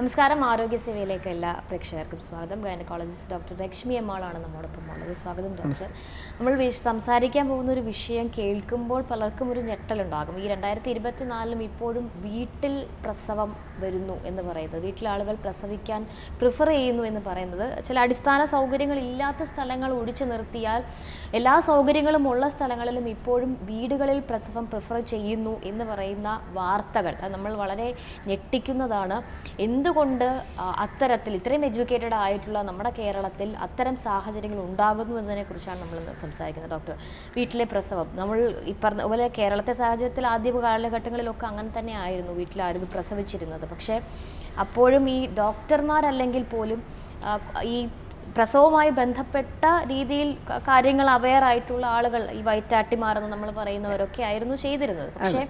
നമസ്കാരം ആരോഗ്യ സേവയിലേക്ക് എല്ലാ പ്രേക്ഷകർക്കും സ്വാഗതം. ഗൈനക്കോളജിസ്റ്റ് ഡോക്ടർ ലക്ഷ്മി അമ്മാളാണ് നമ്മോടൊപ്പം ഉള്ളത്. സ്വാഗതം ഡോക്ടർ. നമ്മൾ സംസാരിക്കാൻ പോകുന്ന ഒരു വിഷയം കേൾക്കുമ്പോൾ പലർക്കും ഒരു ഞെട്ടലുണ്ടാകും. ഈ രണ്ടായിരത്തി ഇരുപത്തിനാലിലും ഇപ്പോഴും വീട്ടിൽ പ്രസവം വരുന്നു എന്ന് പറയുന്നത് വീട്ടിലെ ആളുകൾ പ്രസവിക്കാൻ പ്രിഫർ ചെയ്യുന്നു എന്ന് പറയുന്നത് ചില അടിസ്ഥാന സൗകര്യങ്ങൾ ഇല്ലാത്ത സ്ഥലങ്ങൾ ഒഴിച്ചു നിർത്തിയാൽ എല്ലാ സൗകര്യങ്ങളും ഉള്ള സ്ഥലങ്ങളിലും ഇപ്പോഴും വീടുകളിൽ പ്രസവം പ്രിഫർ ചെയ്യുന്നു എന്ന് പറയുന്ന വാർത്തകൾ അത് നമ്മൾ വളരെ ഞെട്ടിക്കുന്നതാണ്. എന്തുകൊണ്ട് അത്തരത്തിൽ ഇത്രയും എഡ്യൂക്കേറ്റഡ് ആയിട്ടുള്ള നമ്മുടെ കേരളത്തിൽ അത്തരം സാഹചര്യങ്ങൾ ഉണ്ടാകുന്നു എന്നതിനെ കുറിച്ചാണ് നമ്മൾ സംസാരിക്കുന്നത്? ഡോക്ടർ വീട്ടിലെ പ്രസവം. നമ്മൾ ഈ പറഞ്ഞ പോലെ കേരളത്തെ സാഹചര്യത്തിൽ ആദ്യ കാലഘട്ടങ്ങളിലൊക്കെ അങ്ങനെ തന്നെ ആയിരുന്നു വീട്ടിലായിരുന്നു പ്രസവിച്ചിരുന്നത്. പക്ഷേ അപ്പോഴും ഈ ഡോക്ടർമാരല്ലെങ്കിൽ പോലും ഈ പ്രസവവുമായി ബന്ധപ്പെട്ട രീതിയിൽ കാര്യങ്ങൾ അവെയർ ആയിട്ടുള്ള ആളുകൾ ഈ വയറ്റാട്ടിമാരെന്ന് നമ്മൾ പറയുന്നവരൊക്കെ ആയിരുന്നു ചെയ്തിരുന്നത്. പക്ഷേ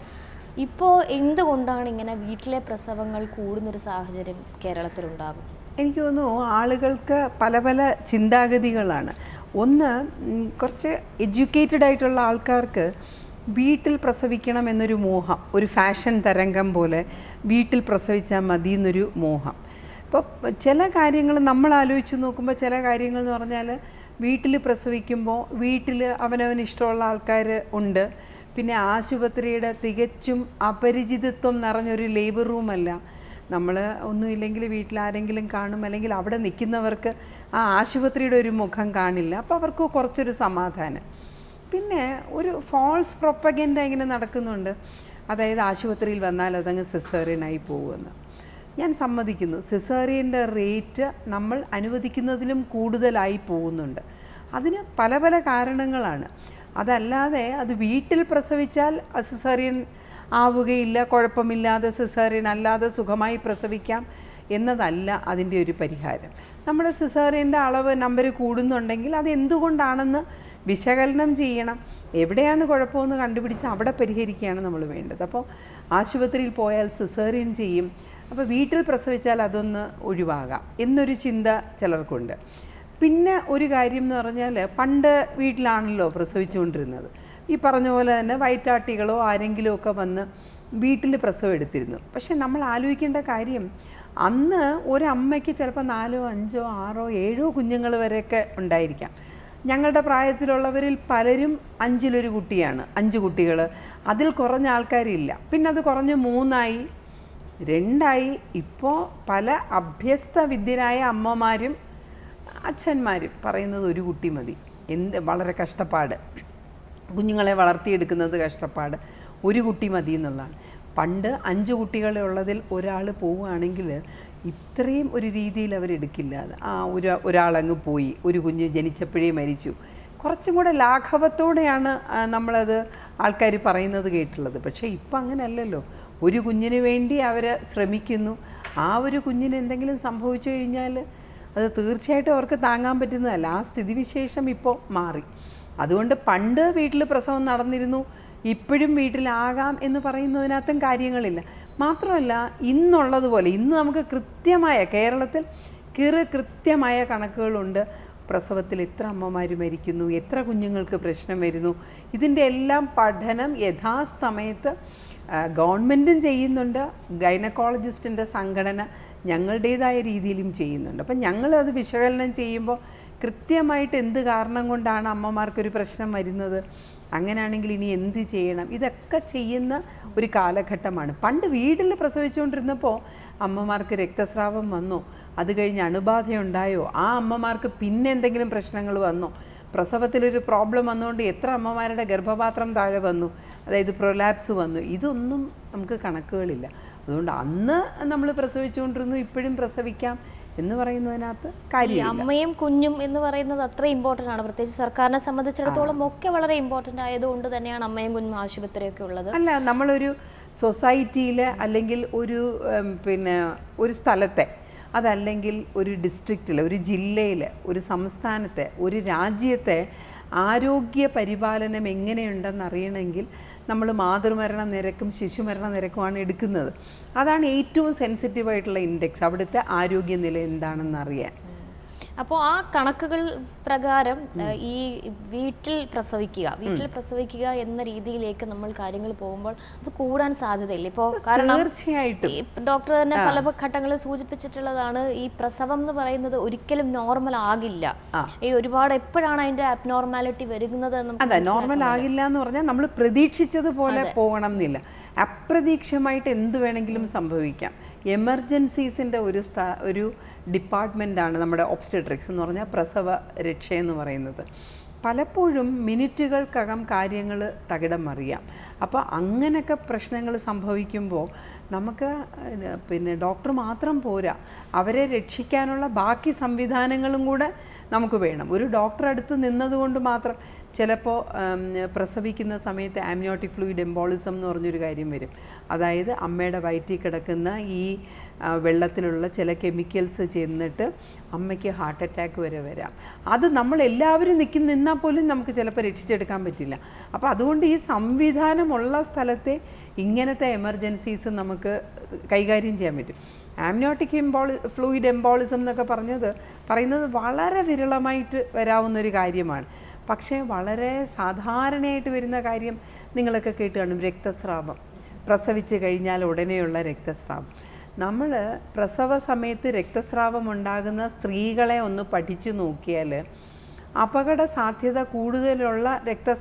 ഇപ്പോൾ എന്തുകൊണ്ടാണ് ഇങ്ങനെ വീട്ടിലെ പ്രസവങ്ങൾ കൂടുന്നൊരു സാഹചര്യം കേരളത്തിലുണ്ടാകും? എനിക്ക് തോന്നുന്നു ആളുകൾക്ക് പല പല ചിന്താഗതികളാണ്. ഒന്ന് കുറച്ച് എഡ്യൂക്കേറ്റഡ് ആയിട്ടുള്ള ആൾക്കാർക്ക് വീട്ടിൽ പ്രസവിക്കണം എന്നൊരു മോഹം ഒരു ഫാഷൻ തരംഗം പോലെ വീട്ടിൽ പ്രസവിച്ചാൽ മതി എന്നൊരു മോഹം. ഇപ്പോൾ ചില കാര്യങ്ങൾ നമ്മൾ ആലോചിച്ച് നോക്കുമ്പോൾ ചില കാര്യങ്ങൾ എന്ന് പറഞ്ഞാൽ വീട്ടിൽ പ്രസവിക്കുമ്പോൾ വീട്ടിൽ അവനവന് ഇഷ്ടമുള്ള ആൾക്കാർ ഉണ്ട്. പിന്നെ ആശുപത്രിയുടെ തികച്ചും അപരിചിതത്വം നിറഞ്ഞൊരു ലേബർ റൂമല്ല നമ്മൾ ഒന്നുമില്ലെങ്കിൽ വീട്ടിലാരെങ്കിലും കാണും അല്ലെങ്കിൽ അവിടെ നിൽക്കുന്നവർക്ക് ആ ആശുപത്രിയുടെ ഒരു മുഖം കാണില്ല. അപ്പോൾ അവർക്ക് കുറച്ചൊരു സമാധാനം. പിന്നെ ഒരു ഫോൾസ് പ്രൊപ്പഗൻഡ ഇങ്ങനെ നടക്കുന്നുണ്ട്. അതായത് ആശുപത്രിയിൽ വന്നാൽ അതങ്ങ് സിസേറിയനായി പോകുമെന്ന്. ഞാൻ സമ്മതിക്കുന്നു. സിസേറിയന്റെ റേറ്റ് നമ്മൾ അനുവദിക്കുന്നതിലും കൂടുതലായി പോകുന്നുണ്ട്. അതിന് പല പല കാരണങ്ങളാണ്. അതല്ലാതെ അത് വീട്ടിൽ പ്രസവിച്ചാൽ സിസേറിയൻ ആവുകയില്ല കുഴപ്പമില്ലാതെ സിസേറിയൻ അല്ലാതെ സുഖമായി പ്രസവിക്കാം എന്നതല്ല അതിന്റെ ഒരു പരിഹാരം. നമ്മുടെ സിസേറിയന്റെ അളവ് നമ്പർ കൂടുന്നുണ്ടെങ്കിൽ അത് എന്തുകൊണ്ടാണെന്ന് വിശകലനം ചെയ്യണം. എവിടെയാണ് കുഴപ്പമെന്ന് കണ്ടുപിടിച്ച് അവിടെ പരിഹരിക്കുകയാണ് നമ്മൾ വേണ്ടത്. അപ്പോൾ ആശുപത്രിയിൽ പോയാൽ സിസേറിയൻ ചെയ്യും. അപ്പോൾ വീട്ടിൽ പ്രസവിച്ചാൽ അതൊന്ന് ഒഴിവാകാം എന്നൊരു ചിന്ത ചിലർക്കുണ്ട്. പിന്നെ ഒരു കാര്യം എന്ന് പറഞ്ഞാൽ പണ്ട് വീട്ടിലാണല്ലോ പ്രസവിച്ചുകൊണ്ടിരുന്നത്. ഈ പറഞ്ഞ പോലെ തന്നെ വയറ്റാട്ടികളോ ആരെങ്കിലും ഒക്കെ വന്ന് വീട്ടിൽ പ്രസവം എടുത്തിരുന്നു. പക്ഷെ നമ്മൾ ആലോചിക്കേണ്ട കാര്യം അന്ന് ഒരമ്മയ്ക്ക് ചിലപ്പോൾ നാലോ അഞ്ചോ ആറോ ഏഴോ കുഞ്ഞുങ്ങൾ വരെയൊക്കെ ഉണ്ടായിരിക്കാം. ഞങ്ങളുടെ പ്രായത്തിലുള്ളവരിൽ പലരും അഞ്ചിലൊരു കുട്ടിയാണ് അഞ്ച് കുട്ടികൾ. അതിൽ കുറഞ്ഞ ആൾക്കാരില്ല. പിന്നെ അത് കുറഞ്ഞ് മൂന്നായി രണ്ടായി. ഇപ്പോൾ പല അഭ്യസ്ത വിദ്യരായ അമ്മമാരും അച്ഛന്മാരും പറയുന്നത് ഒരു കുട്ടി മതി. എന്ത് വളരെ കഷ്ടപ്പാട്. കുഞ്ഞുങ്ങളെ വളർത്തിയെടുക്കുന്നത് കഷ്ടപ്പാട്. ഒരു കുട്ടി മതി എന്നുള്ളതാണ്. പണ്ട് അഞ്ച് കുട്ടികളുള്ളതിൽ ഒരാൾ പോവുകയാണെങ്കിൽ ഇത്രയും ഒരു രീതിയിൽ അവരെടുക്കില്ല അത് ആ ഒരു ഒരാളങ്ങ് പോയി. ഒരു കുഞ്ഞ് ജനിച്ചപ്പോഴേ മരിച്ചു. കുറച്ചും കൂടെ ലാഘവത്തോടെയാണ് നമ്മളത് ആൾക്കാർ പറയുന്നത് കേട്ടുള്ളത്. പക്ഷേ ഇപ്പം അങ്ങനെയല്ലല്ലോ. ഒരു കുഞ്ഞിന് വേണ്ടി അവർ ശ്രമിക്കുന്നു. ആ ഒരു കുഞ്ഞിന് എന്തെങ്കിലും സംഭവിച്ചു കഴിഞ്ഞാൽ അത് തീർച്ചയായിട്ടും അവർക്ക് താങ്ങാൻ പറ്റുന്നതല്ല. ആ സ്ഥിതിവിശേഷം ഇപ്പോൾ മാറി. അതുകൊണ്ട് പണ്ട് വീട്ടിൽ പ്രസവം നടന്നിരുന്നു ഇപ്പോഴും വീട്ടിലാകാം എന്ന് പറയുന്നതിനകത്തും കാര്യങ്ങളില്ല. മാത്രമല്ല ഇന്നുള്ളതുപോലെ ഇന്ന് നമുക്ക് കൃത്യമായ കേരളത്തിൽ കിറ് കൃത്യമായ കണക്കുകളുണ്ട്. പ്രസവത്തിൽ എത്ര അമ്മമാർ മരിക്കുന്നു എത്ര കുഞ്ഞുങ്ങൾക്ക് പ്രശ്നം വരുന്നു ഇതിന്റെ എല്ലാം പഠനം യഥാസമയത്ത് ഗവൺമെന്റും ചെയ്യുന്നുണ്ട്. ഗൈനക്കോളജിസ്റ്റിന്റെ സംഘടന ഞങ്ങളുടേതായ രീതിയിലും ചെയ്യുന്നുണ്ട്. അപ്പം അത് വിശകലനം ചെയ്യുമ്പോൾ കൃത്യമായിട്ട് എന്ത് കാരണം കൊണ്ടാണ് അമ്മമാർക്കൊരു പ്രശ്നം വരുന്നത്? അങ്ങനെയാണെങ്കിൽ ഇനി എന്ത് ചെയ്യണം? ഇതൊക്കെ ചെയ്യുന്ന ഒരു കാലഘട്ടമാണ്. പണ്ട് വീട്ടിൽ പ്രസവിച്ചുകൊണ്ടിരുന്നപ്പോൾ അമ്മമാർക്ക് രക്തസ്രാവം വന്നോ. അത് കഴിഞ്ഞ് അണുബാധയുണ്ടായോ? ആ അമ്മമാർക്ക് പിന്നെ എന്തെങ്കിലും പ്രശ്നങ്ങൾ വന്നോ? പ്രസവത്തിലൊരു പ്രോബ്ലം വന്നുകൊണ്ട് എത്ര അമ്മമാരുടെ ഗർഭപാത്രം താഴെ വന്നു? അതായത് പ്രൊലാപ്സ് വന്നു. ഇതൊന്നും നമുക്ക് കണക്കുകളില്ല. അതുകൊണ്ട് അന്ന് നമ്മൾ പ്രസവിച്ചുകൊണ്ടിരുന്നു ഇപ്പോഴും പ്രസവിക്കാം എന്ന് പറയുന്നതിനകത്ത് കാര്യം അമ്മയും കുഞ്ഞും എന്ന് പറയുന്നത് അത്ര ഇമ്പോർട്ടന്റ് ആണ്. പ്രത്യേകിച്ച് സർക്കാരിനെ സംബന്ധിച്ചിടത്തോളം ഒക്കെ വളരെ ഇമ്പോർട്ടന്റ് ആയതുകൊണ്ട് തന്നെയാണ് അമ്മയും കുഞ്ഞും ആശുപത്രിയൊക്കെ ഉള്ളത്. അല്ല നമ്മളൊരു സൊസൈറ്റിയിൽ അല്ലെങ്കിൽ ഒരു പിന്നെ ഒരു സ്ഥലത്തെ അതല്ലെങ്കിൽ ഒരു ഡിസ്ട്രിക്റ്റിൽ ഒരു ജില്ലയിൽ ഒരു സംസ്ഥാനത്തെ ഒരു രാജ്യത്തെ ആരോഗ്യ പരിപാലനം എങ്ങനെയുണ്ടെന്ന് അറിയണമെങ്കിൽ നമ്മൾ മാതൃമരണ നിരക്കും ശിശുമരണ നിരക്കുമാണ് എടുക്കുന്നത്. അതാണ് ഏറ്റവും സെൻസിറ്റീവ് ആയിട്ടുള്ള ഇൻഡെക്സ് അവിടുത്തെ ആരോഗ്യനില എന്താണെന്ന് അറിയാൻ. അപ്പോൾ ആ കണക്കുകൾ പ്രകാരം ഈ വീട്ടിൽ പ്രസവിക്കുക വീട്ടിൽ പ്രസവിക്കുക എന്ന രീതിയിലേക്ക് നമ്മൾ കാര്യങ്ങൾ പോകുമ്പോൾ അത് കൂടാൻ സാധ്യതയില്ല. ഇപ്പോൾ കാരണം തീർച്ചയായിട്ടും. ഡോക്ടർ തന്നെ പല ഘട്ടങ്ങളിൽ സൂചിപ്പിച്ചിട്ടുള്ളതാണ് ഈ പ്രസവം എന്ന് പറയുന്നത് ഒരിക്കലും നോർമൽ ആകില്ല. ഈ ഒരുപാട് എപ്പോഴാണ് അതിന്റെ അബ്നോർമാലിറ്റി വരുന്നത് അതെ നോർമൽ ആകില്ല എന്ന് പറഞ്ഞാൽ നമ്മൾ പ്രതീക്ഷിച്ചതുപോലെ പോകണം എന്നില്ല. അപ്രതീക്ഷമായിട്ട് എന്ത് വേണമെങ്കിലും സംഭവിക്കാം. എമർജൻസീസിന്റെ ഒരു സ്ഥാ ഒരു ഡിപ്പാർട്ട്മെന്റാണ് നമ്മുടെ ഒബ്സ്റ്റട്രിക്സ് എന്ന് പറഞ്ഞാൽ പ്രസവ രക്ഷ എന്ന് പറയുന്നത്. പലപ്പോഴും മിനിറ്റുകൾക്കകം കാര്യങ്ങൾ തകിടം മറിയാം. അപ്പോൾ അങ്ങനെയൊക്കെ പ്രശ്നങ്ങൾ സംഭവിക്കുമ്പോൾ നമുക്ക് പിന്നെ ഡോക്ടർ മാത്രം പോരാ. അവരെ രക്ഷിക്കാനുള്ള ബാക്കി സംവിധാനങ്ങളും കൂടെ നമുക്ക് വേണം. ഒരു ഡോക്ടർ അടുത്ത് നിന്നതുകൊണ്ട് മാത്രം ചിലപ്പോൾ പ്രസവിക്കുന്ന സമയത്ത് ആംനിയോട്ടിക് ഫ്ലൂയിഡ് എംബോളിസം എന്ന് പറഞ്ഞൊരു കാര്യം വരും. അതായത് അമ്മയുടെ വയറ്റിൽ കിടക്കുന്ന ഈ വെള്ളത്തിലുള്ള ചില കെമിക്കൽസ് ചെന്നിട്ട് അമ്മയ്ക്ക് ഹാർട്ട് അറ്റാക്ക് വരെ വരാം. അത് നമ്മൾ എല്ലാവരും നിൽക്കുന്ന നിന്നാൽ പോലും നമുക്ക് ചിലപ്പോൾ രക്ഷിച്ചെടുക്കാൻ പറ്റില്ല. അപ്പോൾ അതുകൊണ്ട് ഈ സംവിധാനമുള്ള സ്ഥലത്തെ ഇങ്ങനത്തെ എമർജൻസീസ് നമുക്ക് കൈകാര്യം ചെയ്യാൻ പറ്റും. ആമിനോട്ടിക് എംബോളി ഫ്ലൂയിഡ് എംബോളിസം എന്നൊക്കെ പറഞ്ഞത് പറയുന്നത് വളരെ വിരളമായിട്ട് വരാവുന്നൊരു കാര്യമാണ്. പക്ഷേ വളരെ സാധാരണയായിട്ട് വരുന്ന കാര്യം നിങ്ങളൊക്കെ കേട്ട് കാണും രക്തസ്രാവം. പ്രസവിച്ച് കഴിഞ്ഞാൽ ഉടനെയുള്ള രക്തസ്രാവം. നമ്മൾ പ്രസവ സമയത്ത് രക്തസ്രാവം ഉണ്ടാകുന്ന സ്ത്രീകളെ ഒന്ന് പഠിച്ചു നോക്കിയാൽ അപകട സാധ്യത കൂടുതലുള്ള രക്ത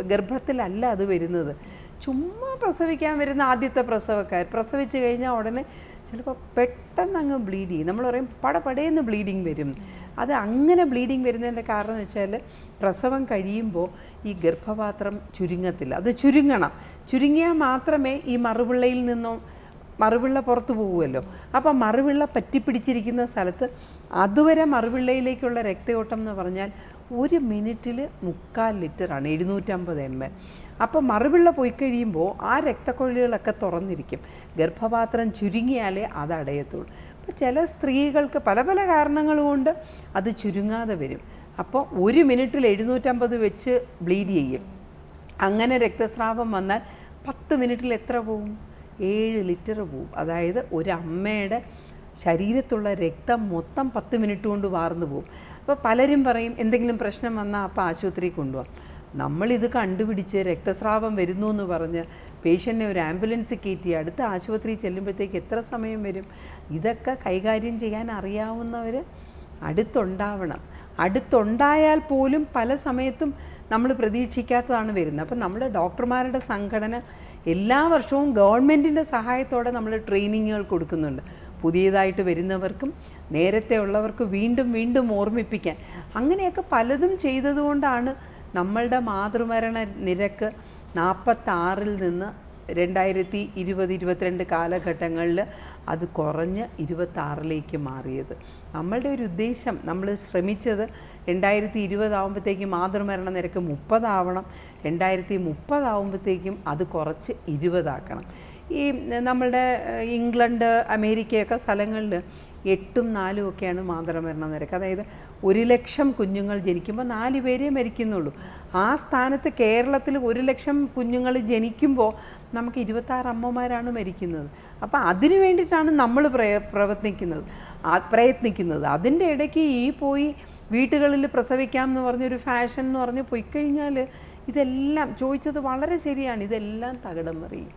ഗർഭത്തിലല്ല അത് വരുന്നത്. ചുമ്മാ പ്രസവിക്കാൻ വരുന്ന ആദ്യത്തെ പ്രസവക്കാർ പ്രസവിച്ച് കഴിഞ്ഞാൽ ഉടനെ ചിലപ്പോൾ പെട്ടെന്ന് അങ്ങ് ബ്ലീഡ് ചെയ്യും. നമ്മൾ പറയും പടപടേന്ന് ബ്ലീഡിങ് വരും. അത് അങ്ങനെ ബ്ലീഡിങ് വരുന്നതിന്റെ കാരണം എന്ന് വെച്ചാൽ പ്രസവം കഴിയുമ്പോൾ ഈ ഗർഭപാത്രം ചുരുങ്ങത്തില്ല. അത് ചുരുങ്ങണം. ചുരുങ്ങിയാൽ മാത്രമേ ഈ മറുപിള്ളയിൽ നിന്നും മറുപിള്ള പുറത്തു പോകുമല്ലോ അപ്പം മറുപിള്ള പറ്റിപ്പിടിച്ചിരിക്കുന്ന സ്ഥലത്ത് അതുവരെ മറുപിള്ളയിലേക്കുള്ള രക്തയോട്ടം എന്ന് പറഞ്ഞാൽ ഒരു മിനിറ്റിൽ മുക്കാൽ ലിറ്ററാണ് എഴുന്നൂറ്റമ്പത് എം എൽ. അപ്പോൾ മറുപിള്ള പോയി കഴിയുമ്പോൾ ആ രക്തക്കൊഴിലുകളൊക്കെ തുറന്നിരിക്കും. ഗർഭപാത്രം ചുരുങ്ങിയാലേ അത് അപ്പോൾ ചില സ്ത്രീകൾക്ക് പല പല കാരണങ്ങൾ കൊണ്ട് അത് ചുരുങ്ങാതെ വരും. അപ്പോൾ ഒരു മിനിറ്റിൽ എഴുന്നൂറ്റമ്പത് വെച്ച് ബ്ലീഡ് ചെയ്യും. അങ്ങനെ രക്തസ്രാവം വന്നാൽ പത്ത് മിനിറ്റിൽ എത്ര പോവും? ഏഴ് ലിറ്റർ പോവും. അതായത് ഒരു അമ്മയുടെ ശരീരത്തുള്ള രക്തം മൊത്തം പത്ത് മിനിറ്റ് കൊണ്ട് വാർന്നു പോകും അപ്പോൾ പലരും പറയും എന്തെങ്കിലും പ്രശ്നം വന്നാൽ അപ്പോൾ ആശുപത്രിയിൽ കൊണ്ടുപോകാം നമ്മളിത് കണ്ടുപിടിച്ച് രക്തസ്രാവം വരുന്നു എന്ന് പറഞ്ഞ് പേഷ്യന്റിനെ ഒരു ആംബുലൻസ് കയറ്റി അടുത്ത ആശുപത്രിയിൽ ചെല്ലുമ്പോഴത്തേക്ക് എത്ര സമയം വരും? ഇതൊക്കെ കൈകാര്യം ചെയ്യാൻ അറിയാവുന്നവർ അടുത്തുണ്ടാവണം. അടുത്തുണ്ടായാൽ പോലും പല സമയത്തും നമ്മൾ പ്രതീക്ഷിക്കാത്തതാണ് വരുന്നത്. അപ്പം നമ്മുടെ ഡോക്ടർമാരുടെ സംഘടന എല്ലാ വർഷവും ഗവൺമെന്റിന്റെ സഹായത്തോടെ നമ്മൾ ട്രെയിനിങ്ങുകൾ കൊടുക്കുന്നുണ്ട്. പുതിയതായിട്ട് വരുന്നവർക്കും നേരത്തെ ഉള്ളവർക്ക് വീണ്ടും വീണ്ടും ഓർമ്മിപ്പിക്കാൻ. അങ്ങനെയൊക്കെ പലതും ചെയ്തതുകൊണ്ടാണ് നമ്മളുടെ മാതൃമരണ നിരക്ക് നാൽപ്പത്താറിൽ നിന്ന് രണ്ടായിരത്തി ഇരുപത് ഇരുപത്തിരണ്ട് കാലഘട്ടങ്ങളിൽ അത് കുറഞ്ഞ് ഇരുപത്താറിലേക്ക് മാറിയത്. നമ്മളുടെ ഒരു ഉദ്ദേശം നമ്മൾ ശ്രമിച്ചത് രണ്ടായിരത്തി ഇരുപതാവുമ്പോഴത്തേക്കും മാതൃമരണ നിരക്ക് മുപ്പതാവണം രണ്ടായിരത്തി മുപ്പതാവുമ്പോഴത്തേക്കും അത് കുറച്ച് ഇരുപതാക്കണം. ഈ നമ്മളുടെ ഇംഗ്ലണ്ട് അമേരിക്കയൊക്കെ സ്ഥലങ്ങളിൽ എട്ടും നാലും ഒക്കെയാണ് മാതൃമരണ നിരക്ക്. അതായത് ഒരു ലക്ഷം കുഞ്ഞുങ്ങൾ ജനിക്കുമ്പോൾ നാല് പേരേ മരിക്കുന്നുള്ളൂ. ആ സ്ഥാനത്ത് കേരളത്തിൽ ഒരു ലക്ഷം കുഞ്ഞുങ്ങൾ ജനിക്കുമ്പോൾ നമുക്ക് ഇരുപത്താറ് അമ്മമാരാണ് മരിക്കുന്നത്. അപ്പോൾ അതിനു വേണ്ടിയിട്ടാണ് നമ്മൾ പ്രയ പ്രവർത്തിക്കുന്നത്. പ്രയത്നിക്കുന്നത്. അതിന്റെ ഇടയ്ക്ക് ഈ പോയി വീട്ടുകളിൽ പ്രസവിക്കാം എന്ന് പറഞ്ഞൊരു ഫാഷൻ എന്ന് പറഞ്ഞ് പോയി കഴിഞ്ഞാൽ ഇതെല്ലാം ചോദിച്ചത് വളരെ ശരിയാണ്. ഇതെല്ലാം തകിടം മറിയും.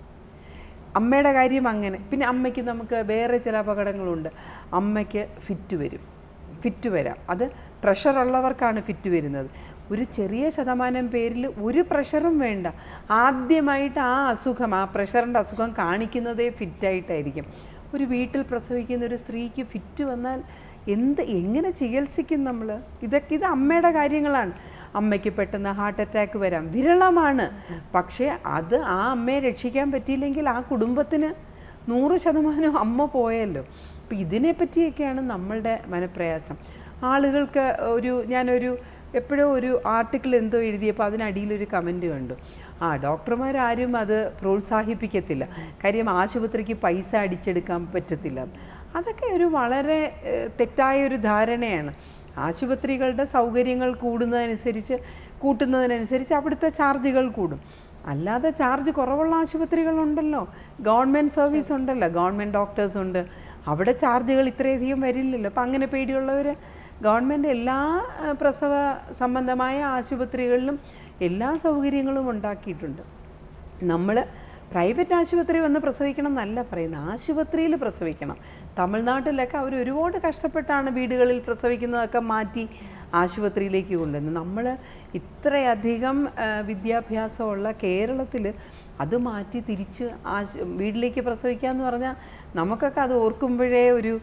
അമ്മയുടെ കാര്യം അങ്ങനെ. പിന്നെ അമ്മയ്ക്ക് നമുക്ക് വേറെ ചില അപകടങ്ങളുണ്ട്. അമ്മയ്ക്ക് ഫിറ്റ് വരും. ഫിറ്റ് വരാം. അത് പ്രഷറുള്ളവർക്കാണ് ഫിറ്റ് വരുന്നത്. ഒരു ചെറിയ ശതമാനം പേരിൽ ഒരു പ്രഷറും വേണ്ട. ആദ്യമായിട്ട് ആ അസുഖം ആ പ്രഷറിന്റെ അസുഖം കാണിക്കുന്നതേ ഫിറ്റായിട്ടായിരിക്കും ഒരു വീട്ടിൽ പ്രസവിക്കുന്ന ഒരു സ്ത്രീക്ക് ഫിറ്റ് വന്നാൽ എന്ത് എങ്ങനെ ചികിത്സിക്കും നമ്മൾ ഇതൊക്കെ ഇത് അമ്മയുടെ കാര്യങ്ങളാണ്. അമ്മയ്ക്ക് പെട്ടെന്ന് ഹാർട്ട് അറ്റാക്ക് വരാം. വിരളമാണ്. പക്ഷേ അത് ആ അമ്മയെ രക്ഷിക്കാൻ പറ്റിയില്ലെങ്കിൽ ആ കുടുംബത്തിന് നൂറ് ശതമാനം അമ്മ പോയല്ലോ. അപ്പം ഇതിനെപ്പറ്റിയൊക്കെയാണ് നമ്മളുടെ മനപ്രയാസം. ആളുകൾക്ക് ഒരു ഞാനൊരു എപ്പോഴോ ഒരു ആർട്ടിക്കിൾ എന്തോ എഴുതിയപ്പോൾ അതിനടിയിലൊരു കമന്റ് കണ്ടു. ആ ഡോക്ടർമാരാരും അത് പ്രോത്സാഹിപ്പിക്കത്തില്ല. കാര്യം ആശുപത്രിക്ക് പൈസ അടിച്ചെടുക്കാൻ പറ്റത്തില്ല. അതൊക്കെ ഒരു വളരെ തെറ്റായ ഒരു ധാരണയാണ്. ആശുപത്രികളുടെ സൗകര്യങ്ങൾ കൂടുന്നതനുസരിച്ച് കൂട്ടുന്നതിനനുസരിച്ച് അവിടുത്തെ ചാർജുകൾ കൂടും. അല്ലാതെ ചാർജ് കുറവുള്ള ആശുപത്രികളുണ്ടല്ലോ. ഗവൺമെന്റ് സർവീസ് ഉണ്ടല്ലോ. ഗവൺമെന്റ് ഡോക്ടേഴ്സ് ഉണ്ട്. അവിടെ ചാർജുകൾ ഇത്രയധികം വരില്ലല്ലോ. അപ്പം അങ്ങനെ പേടിയുള്ളവർ ഗവൺമെന്റ് എല്ലാ പ്രസവ സംബന്ധമായ ആശുപത്രികളിലും എല്ലാ സൗകര്യങ്ങളും ഉണ്ടാക്കിയിട്ടുണ്ട്. നമ്മൾ പ്രൈവറ്റ് ആശുപത്രി വന്ന് പ്രസവിക്കണം എന്നല്ല പറയുന്നത്. ആശുപത്രിയിൽ പ്രസവിക്കണം. തമിഴ്നാട്ടിലൊക്കെ അവർ ഒരുപാട് കഷ്ടപ്പെട്ടാണ് വീടുകളിൽ പ്രസവിക്കുന്നതൊക്കെ മാറ്റി ആശുപത്രിയിലേക്ക് കൊണ്ടുവന്ന്. നമ്മൾ ഇത്രയധികം വിദ്യാഭ്യാസമുള്ള കേരളത്തിൽ അത് മാറ്റി തിരിച്ച് വീട്ടിലേക്ക് പ്രസവിക്കുക എന്ന് പറഞ്ഞാൽ നമുക്കൊക്കെ അത് ഓർക്കുമ്പോഴേ ഒരു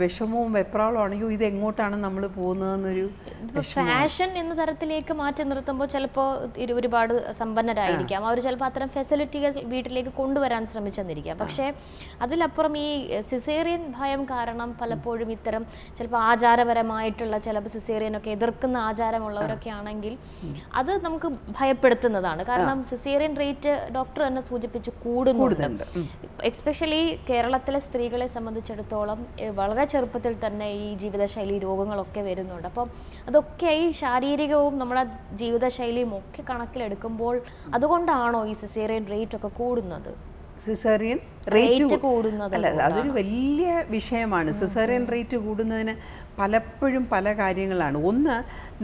വിഷമവും വെപ്രാളവും ആണെങ്കിലും ഇത് എങ്ങോട്ടാണ് നമ്മൾ പോകുന്നതെന്നൊരു ഫാഷൻ എന്ന തരത്തിലേക്ക് മാറ്റി നിർത്തുമ്പോൾ ചിലപ്പോൾ ഒരുപാട് സമ്പന്നരായിരിക്കാം. അവർ ചിലപ്പോൾ അത്തരം ഫെസിലിറ്റികൾ വീട്ടിലേക്ക് കൊണ്ടുവരാൻ ശ്രമിച്ചെന്നിരിക്കാം. പക്ഷേ അതിലപ്പുറം ഈ സിസേറിയൻ ഭയം കാരണം പലപ്പോഴും ഇത്തരം ചിലപ്പോൾ ആചാരപരമായിട്ടുള്ള ചിലപ്പോൾ സിസേറിയൻ ഒക്കെ എതിർക്കുന്ന ആചാരമുള്ളവരൊക്കെ ആണെങ്കിൽ അത് നമുക്ക് ഭയപ്പെടുത്തുന്നതാണ്. കാരണം സിസേറിയൻ റേറ്റ് ഡോക്ടർ തന്നെ സൂചിപ്പിച്ച് കൂടുന്നുണ്ട്. എക്സ്പെഷ്യലി കേരളത്തിലെ സ്ത്രീകളെ സംബന്ധിച്ചിടത്തോളം ഏഹ്, വളരെ ചെറുപ്പത്തിൽ തന്നെ ഈ ജീവിതശൈലി രോഗങ്ങളൊക്കെ വരുന്നുണ്ട്. അപ്പം അതൊക്കെ ഈ ശാരീരികവും നമ്മുടെ ജീവിതശൈലിയും ഒക്കെ കണക്കിലെടുക്കുമ്പോൾ അതുകൊണ്ടാണോ ഈ സിസേറിയൻ റേറ്റ് ഒക്കെ കൂടുന്നത്? സിസേറിയൻ റേറ്റ് കൂടുന്നത് അല്ല അതൊരു വലിയ വിഷയമാണ്. സിസേറിയൻ റേറ്റ് കൂടുന്നതിന് പലപ്പോഴും പല കാര്യങ്ങളാണ്. ഒന്ന്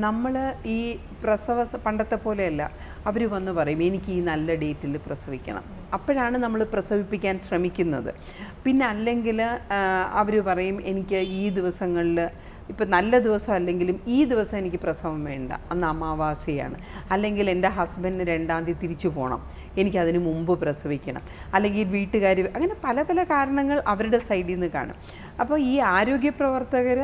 നമ്മൾ ഈ പ്രസവ പണ്ടത്തെ പോലെയല്ല. അവർ വന്ന് പറയും എനിക്ക് ഈ നല്ല ഡേറ്റിൽ പ്രസവിക്കണം. അപ്പോഴാണ് നമ്മൾ പ്രസവിപ്പിക്കാൻ ശ്രമിക്കുന്നത്. പിന്നെ അല്ലെങ്കിൽ അവർ പറയും എനിക്ക് ഈ ദിവസങ്ങളിൽ ഇപ്പം നല്ല ദിവസം അല്ലെങ്കിലും ഈ ദിവസം എനിക്ക് പ്രസവം വേണ്ട. അന്ന് അമാവാസിയാണ് അല്ലെങ്കിൽ എന്റെ ഹസ്ബൻഡിന് രണ്ടാം തീയതി തിരിച്ചു പോകണം എനിക്കതിന് മുമ്പ് പ്രസവിക്കണം. അല്ലെങ്കിൽ വീട്ടുകാർ അങ്ങനെ പല പല കാരണങ്ങൾ അവരുടെ സൈഡിൽ നിന്ന് കാണും. അപ്പോൾ ഈ ആരോഗ്യ പ്രവർത്തകർ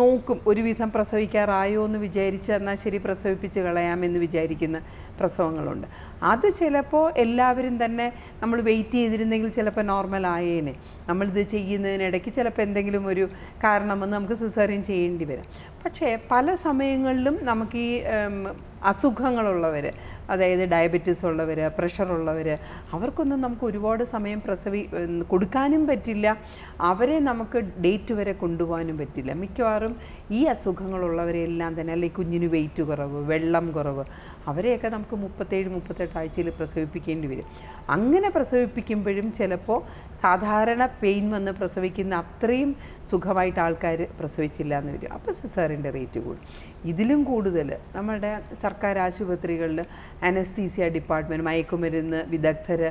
നോക്കും ഒരുവിധം പ്രസവിക്കാറായോ? എന്ന് വിചാരിച്ച് എന്നാൽ ശരി പ്രസവിപ്പിച്ച് കളയാമെന്ന് വിചാരിക്കുന്ന പ്രസവങ്ങളുണ്ട്. അത് ചിലപ്പോൾ എല്ലാവരും തന്നെ നമ്മൾ വെയിറ്റ് ചെയ്തിരുന്നെങ്കിൽ ചിലപ്പോൾ നോർമൽ ആയേനെ. നമ്മളിത് ചെയ്യുന്നതിനിടയ്ക്ക് ചിലപ്പോൾ എന്തെങ്കിലും ഒരു കാരണം വന്ന് നമുക്ക് സിസേറിയൻ ചെയ്യേണ്ടി വരാം. പക്ഷേ പല സമയങ്ങളിലും നമുക്ക് ഈ അസുഖങ്ങളുള്ളവർ അതായത് ഡയബറ്റീസ് ഉള്ളവർ പ്രഷർ ഉള്ളവർ അവർക്കൊന്നും നമുക്ക് ഒരുപാട് സമയം പ്രസവി കൊടുക്കാനും പറ്റില്ല. അവരെ നമുക്ക് ഡേറ്റ് വരെ കൊണ്ടുപോകാനും പറ്റില്ല. മിക്കവാറും ഈ അസുഖങ്ങളുള്ളവരെല്ലാം തന്നെ അല്ലെങ്കിൽ കുഞ്ഞിന് വെയിറ്റ് കുറവ് വെള്ളം കുറവ് അവരെയൊക്കെ നമുക്ക് മുപ്പത്തേഴ് മുപ്പത്തെട്ട് ആഴ്ചയിൽ പ്രസവിപ്പിക്കേണ്ടി വരും. അങ്ങനെ പ്രസവിപ്പിക്കുമ്പോഴും ചിലപ്പോൾ സാധാരണ പെയിൻ വന്ന് പ്രസവിക്കുന്ന അത്രയും സുഖമായിട്ട് ആൾക്കാർ പ്രസവിച്ചില്ല എന്ന് വരും. അപ്പോൾ സിസേറിന്റെ റേറ്റ് കൂടും. ഇതിലും കൂടുതൽ നമ്മുടെ സർക്കാർ ആശുപത്രികളിൽ അനസ്തീസിയ ഡിപ്പാർട്ട്മെന്റ് മയക്കുമരുന്ന് വിദഗ്ധർ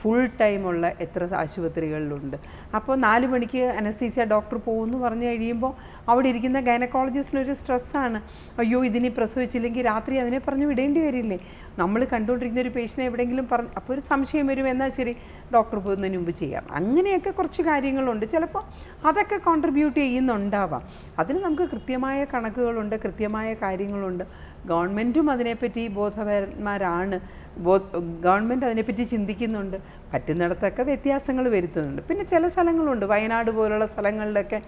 ഫുൾ ടൈമുള്ള എത്ര ആശുപത്രികളിലുണ്ട്. അപ്പോൾ നാല് മണിക്ക് അനസ്തീസിയ ഡോക്ടർ പോകുമെന്ന് പറഞ്ഞു കഴിയുമ്പോൾ അവിടെ ഇരിക്കുന്ന ഗൈനക്കോളജിസ്റ്റിനൊരു സ്ട്രെസ്സാണ്. അയ്യോ ഇതിനെ പ്രസവിച്ചില്ലെങ്കിൽ രാത്രി അതിനെ പറഞ്ഞ് വിടേണ്ടി വരില്ലേ? നമ്മൾ കണ്ടുകൊണ്ടിരിക്കുന്ന ഒരു പേഷ്യനെ എവിടെയെങ്കിലും പറഞ്ഞ് അപ്പോൾ ഒരു സംശയം വരും എന്നാൽ ശരി ഡോക്ടർ പോകുന്നതിന് മുമ്പ് ചെയ്യാം. അങ്ങനെയൊക്കെ കുറച്ച് കാര്യങ്ങളുണ്ട്. ചിലപ്പോൾ അതൊക്കെ കോൺട്രിബ്യൂട്ട് ചെയ്യുന്നുണ്ടാവാം. അതിന് നമുക്ക് കൃത്യമായ കണക്കുകളുണ്ട് കൃത്യമായ കാര്യങ്ങളുണ്ട്. ഗവൺമെന്റും അതിനെപ്പറ്റി ബോധവാന്മാരാണ്. ഗവൺമെന്റ് അതിനെപ്പറ്റി ചിന്തിക്കുന്നുണ്ട്. പറ്റുന്നിടത്തൊക്കെ വ്യത്യാസങ്ങൾ വരുത്തുന്നുണ്ട്. പിന്നെ ചില സ്ഥലങ്ങളുണ്ട്. വയനാട് പോലുള്ള സ്ഥലങ്ങളിലൊക്കെ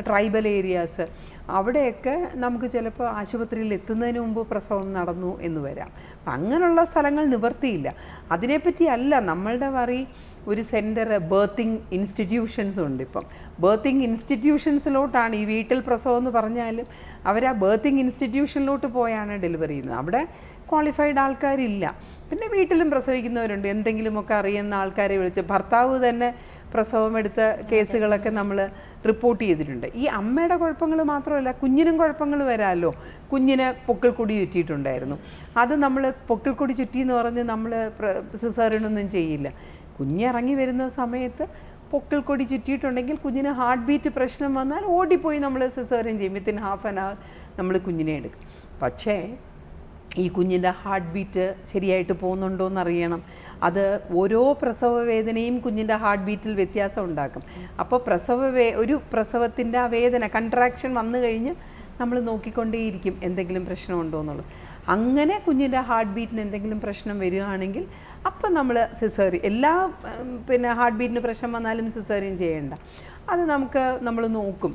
ട്രൈബൽ ഏരിയാസ്. അവിടെയൊക്കെ നമുക്ക് ചിലപ്പോൾ ആശുപത്രിയിൽ എത്തുന്നതിന് മുമ്പ് പ്രസവം നടന്നു എന്ന് വരാം. അപ്പം അങ്ങനെയുള്ള സ്ഥലങ്ങൾ നിവർത്തിയില്ല. അതിനെപ്പറ്റി അല്ല നമ്മളുടെ വറി ഒരു സെന്റർ ബേർത്തിങ് ഇൻസ്റ്റിറ്റ്യൂഷൻസ് ഉണ്ട് ഇപ്പം. ബേർത്തിങ് ഇൻസ്റ്റിറ്റ്യൂഷൻസിലോട്ടാണ് ഈ വീട്ടിൽ പ്രസവം എന്ന് പറഞ്ഞാലും അവർ ആ ബേർത്തിങ് ഇൻസ്റ്റിറ്റ്യൂഷനിലോട്ട് പോയാണ് ഡെലിവറി ചെയ്യുന്നത്. അവിടെ ക്വാളിഫൈഡ് ആൾക്കാരില്ല. പിന്നെ വീട്ടിലും പ്രസവിക്കുന്നവരുണ്ട്. എന്തെങ്കിലുമൊക്കെ അറിയുന്ന ആൾക്കാരെ വിളിച്ച് ഭർത്താവ് തന്നെ പ്രസവം എടുത്ത കേസുകളൊക്കെ നമ്മൾ റിപ്പോർട്ട് ചെയ്തിട്ടുണ്ട്. ഈ അമ്മയുടെ കുഴപ്പങ്ങൾ മാത്രമല്ല കുഞ്ഞിനും കുഴപ്പങ്ങൾ വരാമല്ലോ. കുഞ്ഞിന് പൊക്കിൾക്കൊടി ചുറ്റിയിട്ടുണ്ടായിരുന്നു. അത് നമ്മൾ പൊക്കിൾക്കൊടി ചുറ്റി എന്ന് പറഞ്ഞ് നമ്മൾ സിസേറിനൊന്നും ചെയ്യില്ല. കുഞ്ഞിറങ്ങി വരുന്ന സമയത്ത് പൊക്കിൾക്കൊടി ചുറ്റിയിട്ടുണ്ടെങ്കിൽ കുഞ്ഞിന് ഹാർട്ട് ബീറ്റ് പ്രശ്നം വന്നാൽ ഓടിപ്പോയി നമ്മൾ സിസേറിയൻ ചെയ്യും വിത്തിൻ ഹാഫ് ആൻ അവർ നമ്മൾ കുഞ്ഞിനെ എടുക്കും. പക്ഷേ ഈ കുഞ്ഞിന്റെ ഹാർട്ട് ബീറ്റ് ശരിയായിട്ട് പോകുന്നുണ്ടോ എന്നറിയണം. അത് ഓരോ പ്രസവ വേദനയും കുഞ്ഞിന്റെ ഹാർട്ട് ബീറ്റിൽ വ്യത്യാസം ഉണ്ടാക്കും. അപ്പോൾ പ്രസവ വേ ഒരു പ്രസവത്തിന്റെ ആ വേദന കൺട്രാക്ഷൻ വന്നു കഴിഞ്ഞ് നമ്മൾ നോക്കിക്കൊണ്ടേയിരിക്കും എന്തെങ്കിലും പ്രശ്നമുണ്ടോ എന്നുള്ളത്. അങ്ങനെ കുഞ്ഞിന്റെ ഹാർട്ട് ബീറ്റിന് എന്തെങ്കിലും പ്രശ്നം വരികയാണെങ്കിൽ അപ്പം നമ്മൾ സിസേറി എല്ലാ പിന്നെ ഹാർട്ട് ബീറ്റിന് പ്രശ്നം വന്നാലും സിസേറിയും ചെയ്യേണ്ട. അത് നമുക്ക് നമ്മൾ നോക്കും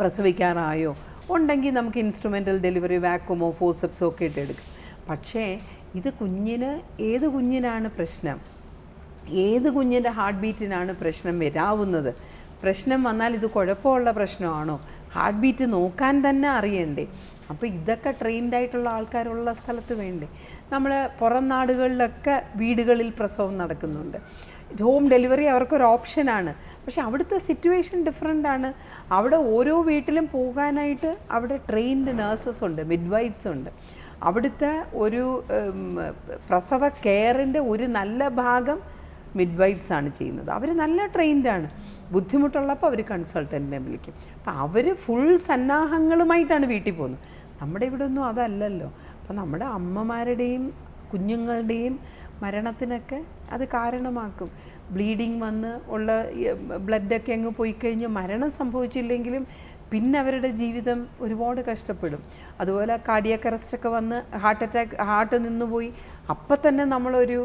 പ്രസവിക്കാറായോ ഉണ്ടെങ്കിൽ നമുക്ക് ഇൻസ്ട്രുമെന്റൽ ഡെലിവറി വാക്കുമോ ഫോസപ്സോ ഒക്കെ ഇട്ട് എടുക്കും. പക്ഷേ ഇത് കുഞ്ഞിന് ഏത് കുഞ്ഞിനാണ് പ്രശ്നം? ഏത് കുഞ്ഞിന്റെ ഹാർട്ട് ബീറ്റിനാണ് പ്രശ്നം വരാവുന്നത്? പ്രശ്നം വന്നാൽ ഇത് കുഴപ്പമുള്ള പ്രശ്നമാണോ? ഹാർട്ട് ബീറ്റ് നോക്കാൻ തന്നെ അറിയണ്ടേ. അപ്പോൾ ഇതൊക്കെ ട്രെയിൻഡ് ആയിട്ടുള്ള ആൾക്കാരുള്ള സ്ഥലത്ത് വേണ്ടേ. നമ്മൾ പുറം നാടുകളിലൊക്കെ വീടുകളിൽ പ്രസവം നടക്കുന്നുണ്ട്. ഹോം ഡെലിവറി അവർക്കൊരു ഓപ്ഷനാണ് പക്ഷെ അവിടുത്തെ സിറ്റുവേഷൻ ഡിഫറെന്റ് ആണ്. അവിടെ ഓരോ വീട്ടിലും പോകാനായിട്ട് അവിടെ ട്രെയിൻഡ് നേഴ്സസ് ഉണ്ട് മിഡ്വൈഫ്സ് ഉണ്ട്. അവിടുത്തെ ഒരു പ്രസവ കെയറിന്റെ ഒരു നല്ല ഭാഗം മിഡ്വൈഫ്സ് ആണ് ചെയ്യുന്നത്. അവർ നല്ല ട്രെയിൻഡാണ് ബുദ്ധിമുട്ടുള്ളപ്പോൾ അവർ കൺസൾട്ടന്റിനെ വിളിക്കും. അപ്പം അവർ ഫുൾ സന്നാഹങ്ങളുമായിട്ടാണ് വീട്ടിൽ പോകുന്നത്. നമ്മുടെ ഇവിടെ ഒന്നും അതല്ലല്ലോ. അപ്പം നമ്മുടെ അമ്മമാരുടെയും കുഞ്ഞുങ്ങളുടെയും മരണത്തിനൊക്കെ അത് കാരണമാക്കും. ബ്ലീഡിങ് വന്ന് ഉള്ള ബ്ലഡൊക്കെ അങ്ങ് പോയി കഴിഞ്ഞ് മരണം സംഭവിച്ചില്ലെങ്കിലും പിന്നെ അവരുടെ ജീവിതം ഒരുപാട് കഷ്ടപ്പെടും. അതുപോലെ കാർഡിയക് അറസ്റ്റൊക്കെ വന്ന് ഹാർട്ട് അറ്റാക്ക് ഹാർട്ട് നിന്നുപോയി അപ്പം തന്നെ നമ്മളൊരു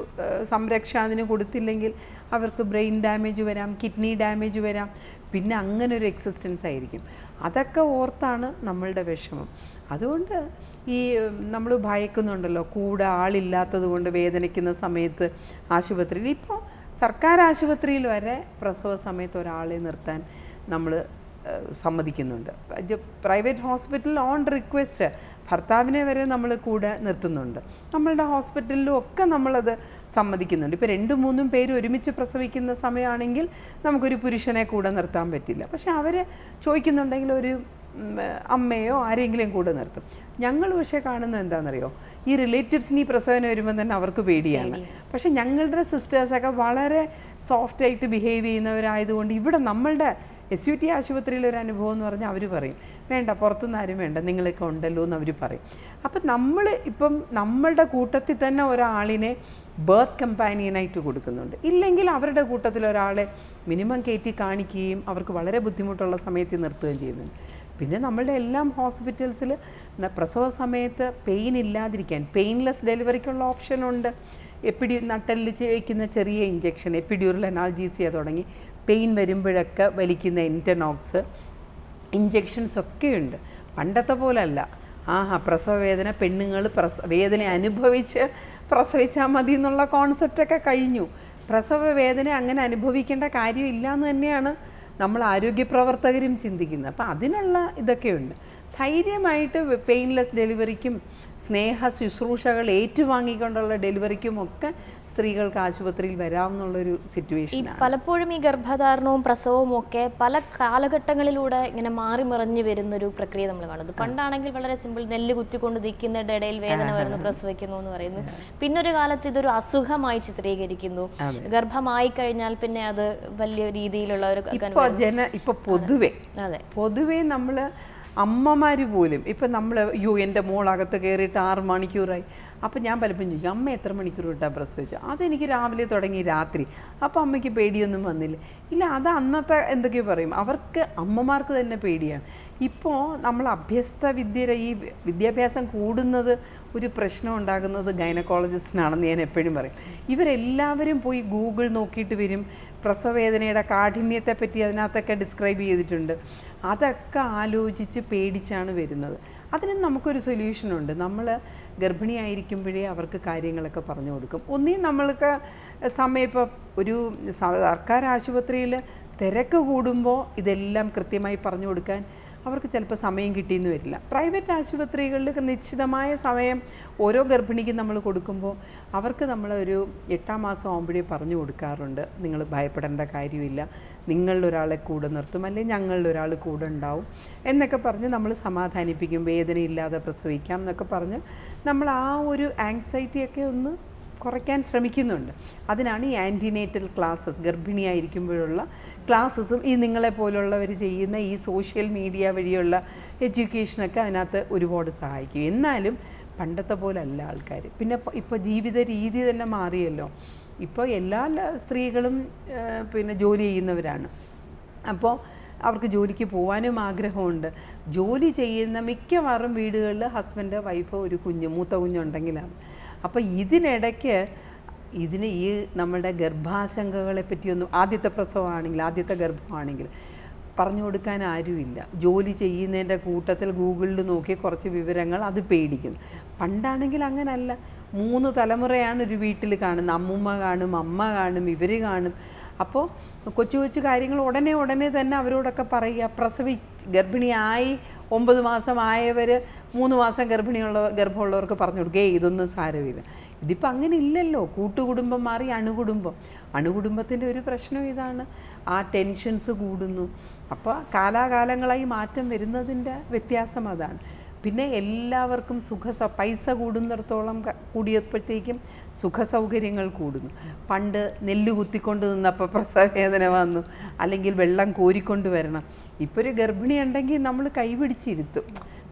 സംരക്ഷ അതിന് കൊടുത്തില്ലെങ്കിൽ അവർക്ക് ബ്രെയിൻ ഡാമേജ് വരാം കിഡ്നി ഡാമേജ് വരാം. പിന്നെ അങ്ങനെ ഒരു എക്സിസ്റ്റൻസ് ആയിരിക്കും. അതൊക്കെ ഓർത്താണ് നമ്മളുടെ വിഷമം. അതുകൊണ്ട് ഈ നമ്മൾ ഭയക്കുന്നുണ്ടല്ലോ. കൂടെ ആളില്ലാത്തത് കൊണ്ട് വേദനിക്കുന്ന സമയത്ത് ആശുപത്രിയിൽ. ഇപ്പോൾ സർക്കാർ ആശുപത്രിയിൽ വരെ പ്രസവ സമയത്ത് ഒരാളെ നിർത്താൻ നമ്മൾ സമ്മതിക്കുന്നുണ്ട്. പ്രൈവറ്റ് ഹോസ്പിറ്റൽ ഓൺ റിക്വസ്റ്റ് ഭർത്താവിനെ വരെ നമ്മൾ കൂടെ നിർത്തുന്നുണ്ട്. നമ്മളുടെ ഹോസ്പിറ്റലിലും ഒക്കെ നമ്മളത് സമ്മതിക്കുന്നുണ്ട്. ഇപ്പോൾ രണ്ടും മൂന്നും പേര് ഒരുമിച്ച് പ്രസവിക്കുന്ന സമയമാണെങ്കിൽ നമുക്കൊരു പുരുഷനെ കൂടെ നിർത്താൻ പറ്റില്ല. പക്ഷെ അവർ ചോദിക്കുന്നുണ്ടെങ്കിൽ ഒരു അമ്മയോ ആരെങ്കിലും കൂടെ നിർത്തും. ഞങ്ങൾ പക്ഷേ കാണുന്നത് എന്താണെന്നറിയോ? ഈ റിലേറ്റീവ്സിന് ഈ പ്രസവനം വരുമ്പോൾ തന്നെ അവർക്ക് പേടിയാണ്. പക്ഷെ ഞങ്ങളുടെ സിസ്റ്റേഴ്സൊക്കെ വളരെ സോഫ്റ്റ് ആയിട്ട് ബിഹേവ് ചെയ്യുന്നവരായതുകൊണ്ട് ഇവിടെ നമ്മളുടെ എസ് യു ടി ആശുപത്രിയിലെ ഒരു അനുഭവം എന്ന് പറഞ്ഞാൽ അവർ പറയും വേണ്ട പുറത്തുനിന്ന് ആരും വേണ്ട നിങ്ങളൊക്കെ ഉണ്ടല്ലോ എന്ന് അവർ പറയും. അപ്പം നമ്മൾ ഇപ്പം നമ്മളുടെ കൂട്ടത്തിൽ തന്നെ ഒരാളിനെ ബർത്ത് കമ്പാനിയനായിട്ട് കൊടുക്കുന്നുണ്ട്. ഇല്ലെങ്കിൽ അവരുടെ കൂട്ടത്തിൽ ഒരാളെ മിനിമം കയറ്റി കാണിക്കുകയും അവർക്ക് വളരെ ബുദ്ധിമുട്ടുള്ള സമയത്ത് നിർത്തുകയും ചെയ്യുന്നുണ്ട്. പിന്നെ നമ്മളുടെ എല്ലാം ഹോസ്പിറ്റൽസിൽ പ്രസവ സമയത്ത് പെയിൻ ഇല്ലാതിരിക്കാൻ പെയിൻലെസ് ഡെലിവറിക്കുള്ള ഓപ്ഷനുണ്ട്. എപ്പിഡി നട്ടലിൽ വയ്ക്കുന്ന ചെറിയ ഇഞ്ചെക്ഷൻ എപ്പിഡ്യൂറൽ അനാൾജീസിയ തുടങ്ങി പെയിൻ വരുമ്പോഴൊക്കെ വലിക്കുന്ന ഇന്റനോക്സ് ഇഞ്ചെക്ഷൻസ് ഒക്കെയുണ്ട്. പണ്ടത്തെ പോലല്ല. ആഹാ പ്രസവ വേദന പെണ്ണുങ്ങൾ പ്രസ വേദന അനുഭവിച്ച് പ്രസവിച്ചാൽ മതി എന്നുള്ള കോൺസെപ്റ്റൊക്കെ കഴിഞ്ഞു. പ്രസവ വേദന അങ്ങനെ അനുഭവിക്കേണ്ട കാര്യമില്ല എന്ന് തന്നെയാണ് നമ്മൾ ആരോഗ്യ പ്രവർത്തകരും ചിന്തിക്കുന്നത് അപ്പം അതിനുള്ള ഇതൊക്കെയുണ്ട് ധൈര്യമായിട്ട് പെയിൻലെസ് ഡെലിവറിക്കും സ്നേഹ ശുശ്രൂഷകൾ ഏറ്റുവാങ്ങിക്കൊണ്ടുള്ള ഡെലിവറിക്കും ഒക്കെ സ്ത്രീകൾക്ക് ആശുപത്രിയിൽ വരാമെന്നുള്ളൊരു എന്നുള്ളൊരു സിറ്റുവേഷൻ പലപ്പോഴും ഈ ഗർഭധാരണവും പ്രസവവും ഒക്കെ പല കാലഘട്ടങ്ങളിലൂടെ ഇങ്ങനെ മാറി മറിഞ്ഞു വരുന്ന ഒരു പ്രക്രിയ നമ്മൾ കാണുന്നത് പണ്ടാണെങ്കിൽ വളരെ സിമ്പിൾ നെല്ല് കുത്തിക്കൊണ്ട് നിൽക്കുന്നതിന്റെ ഇടയിൽ വേദന വരുന്നു പ്രസവിക്കുന്നു എന്ന് പറയുന്നു. പിന്നെ ഒരു കാലത്ത് ഇതൊരു അസുഖമായി ചിത്രീകരിക്കുന്നു. ഗർഭമായി കഴിഞ്ഞാൽ പിന്നെ അത് വലിയ രീതിയിലുള്ള ഒരു ജന ഇപ്പൊ പൊതുവെ അതെ. പൊതുവേ നമ്മൾ അമ്മമാര് പോലും ഇപ്പം നമ്മൾ യു എന്റെ മോളകത്ത് കയറിയിട്ട് ആറ് മണിക്കൂറായി. അപ്പം ഞാൻ പലപ്പോഴും ചോദിക്കും അമ്മ എത്ര മണിക്കൂർ വിട്ടാൽ പ്രസവിച്ചു അതെനിക്ക് രാവിലെ തുടങ്ങി രാത്രി. അപ്പോൾ അമ്മയ്ക്ക് പേടിയൊന്നും വന്നില്ല. ഇല്ല അത് അന്നത്തെ എന്തൊക്കെയോ പറയും. അവർക്ക് അമ്മമാർക്ക് തന്നെ പേടിയാണ്. ഇപ്പോൾ നമ്മൾ അഭ്യസ്ത വിദ്യയുടെ ഈ വിദ്യാഭ്യാസം കൂടുന്നത് ഒരു പ്രശ്നം ഉണ്ടാകുന്നത് ഗൈനക്കോളജിസ്റ്റിനാണെന്ന് ഞാൻ എപ്പോഴും പറയും. ഇവരെല്ലാവരും പോയി ഗൂഗിൾ നോക്കിയിട്ട് വരും. പ്രസവവേദനയുടെ കാഠിന്യത്തെപ്പറ്റി അതിനകത്തൊക്കെ ഡിസ്ക്രൈബ് ചെയ്തിട്ടുണ്ട്. അതൊക്കെ ആലോചിച്ച് പേടിച്ചാണ് വരുന്നത്. അതിന് നമുക്കൊരു സൊല്യൂഷനുണ്ട് നമ്മൾ ഗർഭിണിയായിരിക്കുമ്പോഴേ അവർക്ക് കാര്യങ്ങളൊക്കെ പറഞ്ഞു കൊടുക്കും. ഒന്നേ നമ്മൾക്ക് സമയം ഇപ്പോൾ ഒരു സർക്കാർ ആശുപത്രിയിൽ തിരക്ക് കൂടുമ്പോൾ ഇതെല്ലാം കൃത്യമായി പറഞ്ഞു കൊടുക്കാൻ അവർക്ക് ചിലപ്പോൾ സമയം കിട്ടിയെന്ന് വരില്ല. പ്രൈവറ്റ് ആശുപത്രികളിൽ നിശ്ചിതമായ സമയം ഓരോ ഗർഭിണിക്കും നമ്മൾ കൊടുക്കുമ്പോൾ അവർക്ക് നമ്മൾ ഒരു എട്ടാം മാസം ആകുമ്പോഴേ പറഞ്ഞു കൊടുക്കാറുണ്ട്. നിങ്ങൾ ഭയപ്പെടേണ്ട കാര്യമില്ല. നിങ്ങളിൽ ഒരാളെ കൂടെ നിർത്തും അല്ലെങ്കിൽ ഞങ്ങളിൽ ഒരാൾ കൂടെ ഉണ്ടാവും എന്നൊക്കെ പറഞ്ഞ് നമ്മൾ സമാധാനിപ്പിക്കും വേദനയില്ലാതെ പ്രസവിക്കാം എന്നൊക്കെ പറഞ്ഞ് നമ്മൾ ആ ഒരു ആങ്സൈറ്റിയൊക്കെ ഒന്ന് കുറയ്ക്കാൻ ശ്രമിക്കുന്നുണ്ട്. അതിനാണ് ഈ ആന്റിനേറ്റൽ ക്ലാസ്സസ് ഗർഭിണിയായിരിക്കുമ്പോഴുള്ള ക്ലാസ്സസും ഈ നിങ്ങളെ പോലുള്ളവർ ചെയ്യുന്ന ഈ സോഷ്യൽ മീഡിയ വഴിയുള്ള എഡ്യൂക്കേഷനൊക്കെ അതിനകത്ത് ഒരുപാട് സഹായിക്കും. എന്നാലും പണ്ടത്തെ പോലല്ല ആൾക്കാർ പിന്നെ ഇപ്പോൾ ജീവിത രീതി തന്നെ മാറിയല്ലോ. ഇപ്പോൾ എല്ലാ സ്ത്രീകളും പിന്നെ ജോലി ചെയ്യുന്നവരാണ്. അപ്പോൾ അവർക്ക് ജോലിക്ക് പോകാനും ആഗ്രഹമുണ്ട്. ജോലി ചെയ്യുന്ന മിക്കവാറും വീടുകളിൽ ഹസ്ബൻഡ് വൈഫ് ഒരു കുഞ്ഞ് മൂത്ത കുഞ്ഞുണ്ടെങ്കിലാണ് അപ്പോൾ ഇതിനിടയ്ക്ക് ഇതിന് ഈ നമ്മുടെ ഗർഭാശങ്കകളെ പറ്റിയൊന്നും ആദ്യത്തെ പ്രസവമാണെങ്കിൽ ആദ്യത്തെ ഗർഭമാണെങ്കിൽ പറഞ്ഞു കൊടുക്കാൻ ആരുമില്ല. ജോലി ചെയ്യുന്നതിന്റെ കൂട്ടത്തിൽ ഗൂഗിളിൽ നോക്കി കുറച്ച് വിവരങ്ങൾ അത് പേടിക്കുന്നു. പണ്ടാണെങ്കിൽ അങ്ങനല്ല. മൂന്ന് തലമുറയാണ് ഒരു വീട്ടിൽ കാണുന്നത്. അമ്മുമ്മ കാണും അമ്മ കാണും ഇവർ കാണും. അപ്പോൾ കൊച്ചു കൊച്ചു കാര്യങ്ങൾ ഉടനെ ഉടനെ തന്നെ അവരോടൊക്കെ പറയുക. പ്രസവി ഗർഭിണിയായി ഒമ്പത് മാസമായവർ മൂന്ന് മാസം ഗർഭിണിയുള്ള ഗർഭമുള്ളവർക്ക് പറഞ്ഞു കൊടുക്കുക. "ഏയ് ഇതൊന്നും സാരമില്ല. ഇതിപ്പോൾ അങ്ങനെ ഇല്ലല്ലോ. കൂട്ടുകുടുംബം മാറി അണുകുടുംബം. അണുകുടുംബത്തിന്റെ ഒരു പ്രശ്നം ഇതാണ്. ആ ടെൻഷൻസ് കൂടുന്നു. അപ്പോൾ കാലാകാലങ്ങളായി മാറ്റം വരുന്നതിന്റെ വ്യത്യാസം അതാണ്. പിന്നെ എല്ലാവർക്കും സുഖ പൈസ കൂടുന്നിടത്തോളം കൂടിയപ്പോഴത്തേക്കും സുഖ സൗകര്യങ്ങൾ കൂടുന്നു. പണ്ട് നെല്ല് കുത്തിക്കൊണ്ട് നിന്നപ്പോൾ പ്രസവവേദന വന്നു. അല്ലെങ്കിൽ വെള്ളം കോരിക്കൊണ്ട് വരണം. ഇപ്പോൾ ഒരു ഗർഭിണി ഉണ്ടെങ്കിൽ നമ്മൾ കൈപിടിച്ചിരുത്തും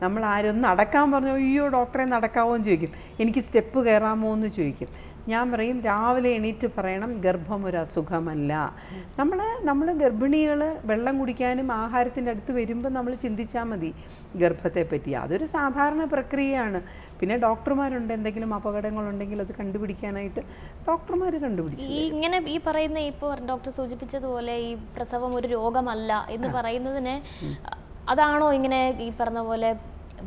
നമ്മൾ ആരൊന്ന് നടക്കാൻ പറഞ്ഞു അയ്യോ ഡോക്ടറെ നടക്കാമോ എന്ന് ചോദിക്കും. എനിക്ക് സ്റ്റെപ്പ് കയറാമോ എന്ന് ചോദിക്കും. ഞാൻ പറയും രാവിലെ എണീറ്റ് പറയണം ഗർഭം ഒരു അസുഖമല്ല. നമ്മൾ നമ്മൾ ഗർഭിണികൾ വെള്ളം കുടിക്കാനും ആഹാരത്തിന്റെ അടുത്ത് വരുമ്പോൾ നമ്മൾ ചിന്തിച്ചാൽ മതി ഗർഭത്തെ പറ്റി. അതൊരു സാധാരണ പ്രക്രിയയാണ്. പിന്നെ ഡോക്ടർമാരുണ്ട് എന്തെങ്കിലും അപകടങ്ങളുണ്ടെങ്കിൽ അത് കണ്ടുപിടിക്കാനായിട്ട് ഡോക്ടർമാർ കണ്ടുപിടിച്ചു ഈ ഇങ്ങനെ ഈ പറയുന്ന ഇപ്പോൾ ഡോക്ടർ സൂചിപ്പിച്ചതുപോലെ ഈ പ്രസവം ഒരു രോഗമല്ല എന്ന് പറയുന്നതിന് അതാണോ ഇങ്ങനെ ഈ പറഞ്ഞ പോലെ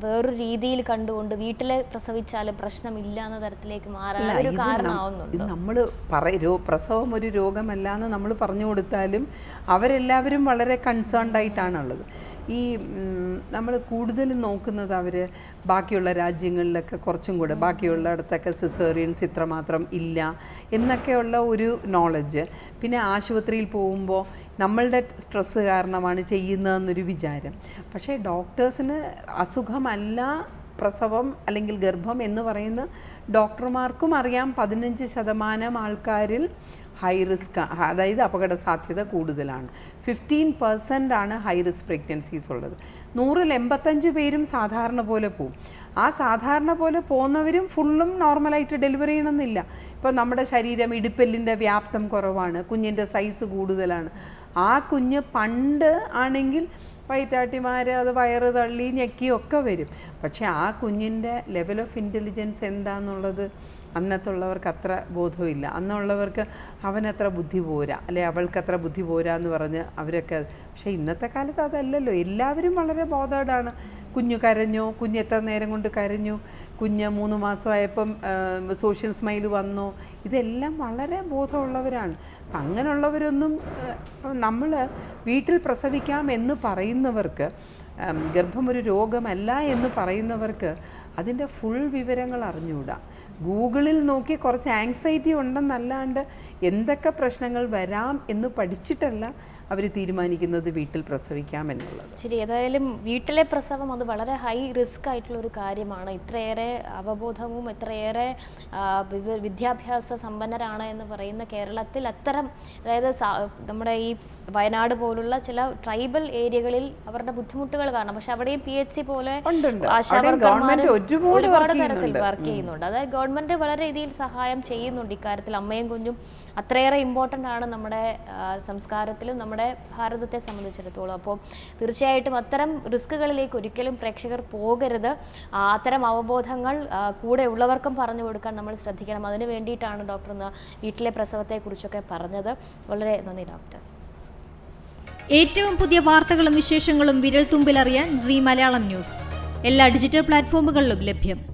വേറൊരു രീതിയിൽ കണ്ടുകൊണ്ട് വീട്ടിലെ പ്രസവിച്ചാലും പ്രശ്നമില്ല എന്ന തരത്തിലേക്ക് മാറാൻ ഒരു കാരണമാവുന്നുണ്ട്? നമ്മൾ പറയോ പ്രസവം ഒരു രോഗമല്ല എന്ന് നമ്മൾ പറഞ്ഞു കൊടുത്താലും അവരെല്ലാവരും വളരെ കൺസേൺഡ് ആയിട്ടാണുള്ളത്. ഈ നമ്മൾ കൂടുതലും നോക്കുന്നത് അവർ ബാക്കിയുള്ള രാജ്യങ്ങളിലൊക്കെ കുറച്ചും കൂടെ ബാക്കിയുള്ളിടത്തൊക്കെ സിസേറിയൻസ് ഇത്രമാത്രം ഇല്ല എന്നൊക്കെയുള്ള ഒരു നോളജ് പിന്നെ ആശുപത്രിയിൽ പോകുമ്പോൾ നമ്മളുടെ സ്ട്രെസ്സ് കാരണമാണ് ചെയ്യുന്നതെന്നൊരു വിചാരം. പക്ഷേ ഡോക്ടേഴ്സിന് അസുഖമല്ല പ്രസവം അല്ലെങ്കിൽ ഗർഭം എന്ന് പറയുന്ന ഡോക്ടർമാർക്കും അറിയാം പതിനഞ്ച് ശതമാനം ആൾക്കാരിൽ ഹൈ റിസ്ക് അതായത് അപകട സാധ്യത കൂടുതലാണ്. ഫിഫ്റ്റീൻ പെർസെന്റ് ആണ് ഹൈ റിസ്ക് പ്രഗ്നൻസീസ് ഉള്ളത്. നൂറിൽ എൺപത്തഞ്ച് പേരും സാധാരണ പോലെ പോവും. ആ സാധാരണ പോലെ പോകുന്നവരും ഫുള്ളും നോർമലായിട്ട് ഡെലിവറി ചെയ്യണമെന്നില്ല. ഇപ്പോൾ നമ്മുടെ ശരീരം ഇടുപ്പെല്ലിന്റെ വ്യാപ്തം കുറവാണ് കുഞ്ഞിന്റെ സൈസ് കൂടുതലാണ്. ആ കുഞ്ഞ് പണ്ട് ആണെങ്കിൽ വയറ്റാട്ടിമാർ അത് വയറ് തള്ളി ഞെക്കിയൊക്കെ വരും. പക്ഷേ ആ കുഞ്ഞിന്റെ ലെവൽ ഓഫ് ഇന്റലിജൻസ് എന്താണെന്നുള്ളത് അന്നത്തുള്ളവർക്ക് അത്ര ബോധമില്ല. അന്നുള്ളവർക്ക് അവനത്ര ബുദ്ധി പോരാ അല്ലെ അവൾക്കത്ര ബുദ്ധി പോരാ എന്ന് പറഞ്ഞ് അവരൊക്കെ പക്ഷേ ഇന്നത്തെ കാലത്ത് അതല്ലല്ലോ. എല്ലാവരും വളരെ ബോധേഡാണ് കുഞ്ഞു കരഞ്ഞു കുഞ്ഞ് എത്ര നേരം കൊണ്ട് കരഞ്ഞു? കുഞ്ഞ് മൂന്ന് മാസമായപ്പം സോഷ്യൽ സ്മൈൽ വന്നു. ഇതെല്ലാം വളരെ ബോധമുള്ളവരാണ്. അങ്ങനെയുള്ളവരൊന്നും നമ്മൾ വീട്ടിൽ പ്രസവിക്കാം എന്ന് പറയുന്നവർക്ക് ഗർഭം ഒരു രോഗമല്ല എന്ന് പറയുന്നവർക്ക് അതിന്റെ ഫുൾ വിവരങ്ങൾ അറിഞ്ഞുകൂടാ. ഗൂഗിളിൽ നോക്കി കുറച്ച് ആങ്സൈറ്റി ഉണ്ടെന്നല്ലാണ്ട് എന്തൊക്കെ പ്രശ്നങ്ങൾ വരാം എന്ന് പഠിച്ചിട്ടല്ല അവർ തീരുമാനിക്കുന്നത് വീട്ടിൽ പ്രസവിക്കാം എന്നുള്ളത്. ശരി ഏതായാലും വീട്ടിലെ പ്രസവം അത് വളരെ ഹൈ റിസ്ക് ആയിട്ടുള്ള ഒരു കാര്യമാണ്. ഇത്രയേറെ അവബോധവും ഇത്രയേറെ വിദ്യാഭ്യാസ സമ്പന്നരാണ് എന്ന് പറയുന്ന കേരളത്തിൽ അത്തരം അതായത് നമ്മുടെ ഈ വയനാട് പോലുള്ള ചില ട്രൈബൽ ഏരിയകളിൽ അവരുടെ ബുദ്ധിമുട്ടുകൾ കാരണം പക്ഷെ അവിടെയും പി എച്ച് സി പോലെ ഒരുപാട് തരത്തിൽ വർക്ക് ചെയ്യുന്നുണ്ട്. അതായത് ഗവൺമെന്റ് വളരെ രീതിയിൽ സഹായം ചെയ്യുന്നുണ്ട് ഇക്കാര്യത്തിൽ. അമ്മയും കുഞ്ഞും അത്രയേറെ ഇമ്പോർട്ടന്റ് ആണ് നമ്മുടെ സംസ്കാരത്തിലും നമ്മുടെ ഭാരതത്തെ സംബന്ധിച്ചിടത്തോളം. അപ്പോൾ തീർച്ചയായിട്ടും അത്തരം റിസ്കുകളിലേക്ക് ഒരിക്കലും പ്രേക്ഷകർ പോകരുത്. അത്തരം അവബോധങ്ങൾ കൂടെ ഉള്ളവർക്കും പറഞ്ഞു കൊടുക്കാൻ നമ്മൾ ശ്രദ്ധിക്കണം. അതിന് വേണ്ടിയിട്ടാണ് ഡോക്ടർ ഇന്ന് വീട്ടിലെ പ്രസവത്തെക്കുറിച്ചൊക്കെ പറഞ്ഞത്. വളരെ നന്ദി ഡോക്ടർ. ഏറ്റവും പുതിയ വാർത്തകളും വിശേഷങ്ങളും വിരൽ തുമ്പിലറിയാൻ സി മലയാളം ന്യൂസ്. എല്ലാ ഡിജിറ്റൽ പ്ലാറ്റ്ഫോമുകളിലും ലഭ്യം.